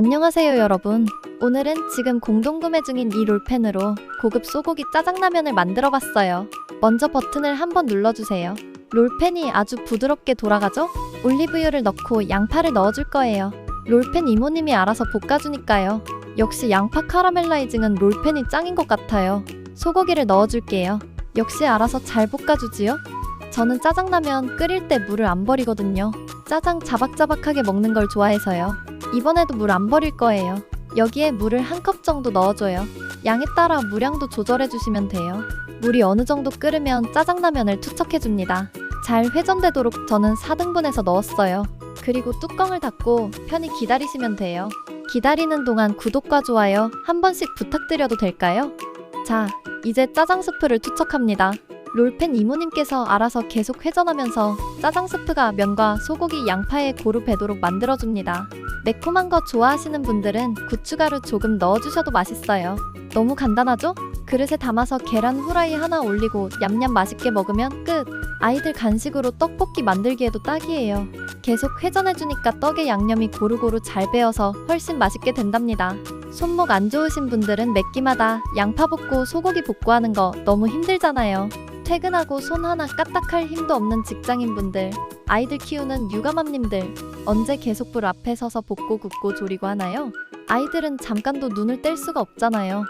안녕하세요 여러분. 오늘은 지금 공동구매 중인 이 롤펜으로 고급 소고기 짜장라면을 만들어 봤어요. 먼저 버튼을 한번 눌러주세요. 롤펜이 아주 부드럽게 돌아가죠? 올리브유를 넣고 양파를 넣어줄 거예요. 롤펜 이모님이 알아서 볶아주니까요. 역시 양파 카라멜라이징은 롤펜이 짱인 것 같아요. 소고기를 넣어줄게요. 역시 알아서 잘 볶아주지요? 저는 짜장라면 끓일 때 물을 안 버리거든요. 짜장 자박자박하게 먹는 걸 좋아해서요. 이번에도 물 안 버릴 거예요. 여기에 물을 한 컵 정도 넣어줘요. 양에 따라 물량도 조절해주시면 돼요. 물이 어느 정도 끓으면 짜장라면을 투척해줍니다. 잘 회전되도록 저는 4등분해서 넣었어요. 그리고 뚜껑을 닫고 편히 기다리시면 돼요. 기다리는 동안 구독과 좋아요 한 번씩 부탁드려도 될까요? 자, 이제 짜장 스프를 투척합니다. 롤펜 이모님께서 알아서 계속 회전하면서 짜장 스프가 면과 소고기 양파에 고루 배도록 만들어줍니다. 매콤한 거 좋아하시는 분들은 고춧가루 조금 넣어주셔도 맛있어요. 너무 간단하죠? 그릇에 담아서 계란 후라이 하나 올리고 냠냠 맛있게 먹으면 끝! 아이들 간식으로 떡볶이 만들기에도 딱이에요. 계속 회전해주니까 떡의 양념이 고루고루 잘 배어서 훨씬 맛있게 된답니다. 손목 안 좋으신 분들은 맵기마다 양파 볶고 소고기 볶고 하는 거 너무 힘들잖아요. 퇴근하고 손 하나 까딱할 힘도 없는 직장인분들, 아이들 키우는 육아맘님들, 언제 계속 불 앞에 서서 볶고 굽고 조리고 하나요? 아이들은 잠깐도 눈을 뗄 수가 없잖아요.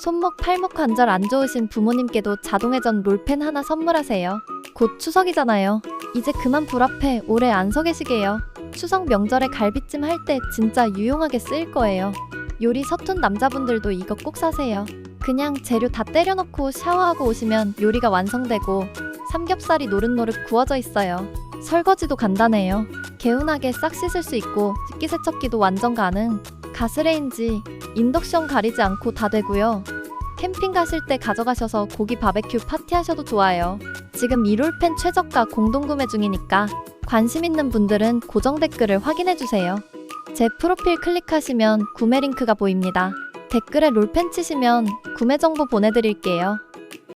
손목, 팔목 관절 안 좋으신 부모님께도 자동회전 롤펜 하나 선물하세요. 곧 추석이잖아요. 이제 그만 불 앞에 오래 안 서 계시게요. 추석 명절에 갈비찜 할 때 진짜 유용하게 쓰일 거예요. 요리 서툰 남자분들도 이거 꼭 사세요. 그냥 재료 다 때려넣고 샤워하고 오시면 요리가 완성되고 삼겹살이 노릇노릇 구워져 있어요. 설거지도 간단해요. 개운하게 싹 씻을 수 있고 식기세척기도 완전 가능. 가스레인지, 인덕션 가리지 않고 다 되고요. 캠핑 가실 때 가져가셔서 고기 바베큐 파티하셔도 좋아요. 지금 이롤펜 최저가 공동구매 중이니까 관심 있는 분들은 고정 댓글을 확인해 주세요. 제 프로필 클릭하시면 구매 링크가 보입니다. 댓글에 롤펜 치시면 구매 정보 보내드릴게요.